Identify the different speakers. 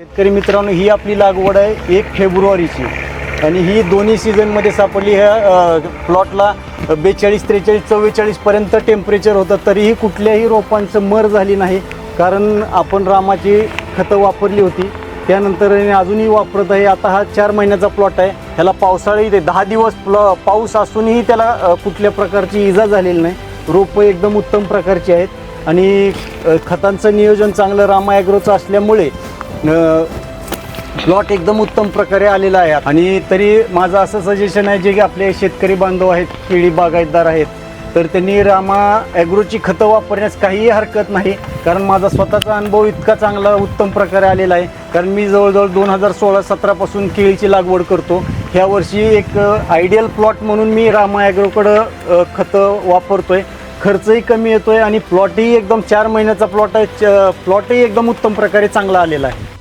Speaker 1: शेतकरी मित्रांनो ही आपली लागवड आहे एक फेब्रुवारीची. आणि ही दोन्ही सीझनमध्ये सापडली. ह्या प्लॉटला बेचाळीस त्रेचाळीस चव्वेचाळीसपर्यंत टेम्परेचर होतं. तरीही कुठल्याही रोपांचं मर झाली नाही. कारण आपण रामाची खतं वापरली होती. त्यानंतर अजूनही वापरत आहे. आता हा चार महिन्याचा प्लॉट आहे. ह्याला पावसाळी ते दहा दिवस प्ल पाऊस असूनही त्याला कुठल्या प्रकारची इजा झालेली नाही. रोपं एकदम उत्तम प्रकारची आहेत. आणि खतांचं नियोजन चांगलं रामा ॲग्रोचं असल्यामुळे प्लॉट एकदम उत्तम प्रकारे आलेला आहे. आणि तरी माझं असं सजेशन आहे जे की आपले शेतकरी बांधव आहेत केळी बागायतदार आहेत तर त्यांनी रामा ॲग्रोची खतं वापरण्यास काहीही हरकत नाही. कारण माझा स्वतःचा अनुभव इतका चांगला उत्तम प्रकारे आलेला आहे. कारण मी जवळजवळ दोन हजार सोळा सतरापासून केळीची लागवड करतो. ह्या वर्षी एक आयडियल प्लॉट म्हणून मी रामा ॲग्रोकडं खतं वापरतो आहे खर्चही कमी येतोय आणि प्लॉटही एकदम चार महिन्याचा प्लॉट आहे प्लॉटही एकदम उत्तम प्रकारे चांगला आलेला आहे.